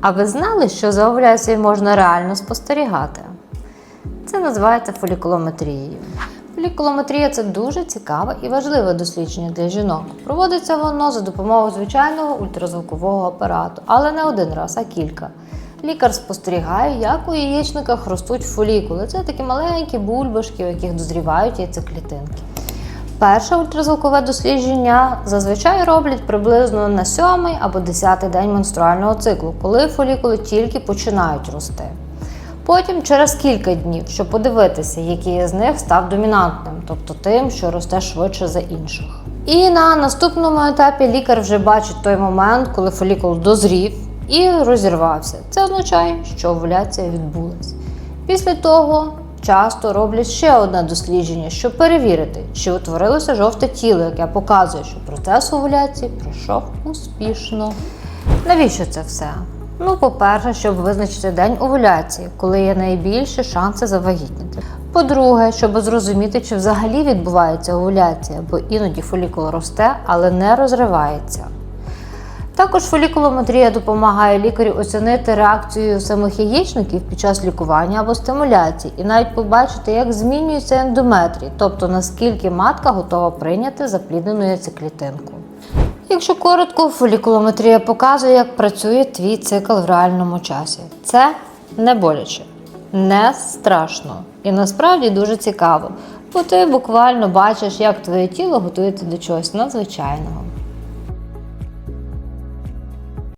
А ви знали, що за овуляцією можна реально спостерігати? Це називається фолікулометрією. Фолікулометрія це дуже цікаве і важливе дослідження для жінок. Проводиться воно за допомогою звичайного ультразвукового апарату, але не один раз, а кілька. Лікар спостерігає, як у яєчниках ростуть фолікули. Це такі маленькі бульбашки, у яких дозрівають яйцеклітинки. Перше ультразвукове дослідження зазвичай роблять приблизно на 7 або 10 день менструального циклу, коли фолікули тільки починають рости. Потім через кілька днів, щоб подивитися, який з них став домінантним, тобто тим, що росте швидше за інших. І на наступному етапі лікар вже бачить той момент, коли фолікул дозрів і розірвався. Це означає, що овуляція відбулась. Після того часто роблять ще одне дослідження, щоб перевірити, чи утворилося жовте тіло, яке показує, що процес овуляції пройшов успішно. Навіщо це все? Ну, по-перше, щоб визначити день овуляції, коли є найбільші шанси завагітніти. По-друге, щоб зрозуміти, чи взагалі відбувається овуляція, бо іноді фолікул росте, але не розривається. Також фолікулометрія допомагає лікарю оцінити реакцію самих яєчників під час лікування або стимуляції, і навіть побачити, як змінюється ендометрій, тобто наскільки матка готова прийняти запліднену яйцеклітинку. Якщо коротко, фолікулометрія показує, як працює твій цикл в реальному часі. Це не боляче, не страшно і насправді дуже цікаво, бо ти буквально бачиш, як твоє тіло готується до чогось надзвичайного.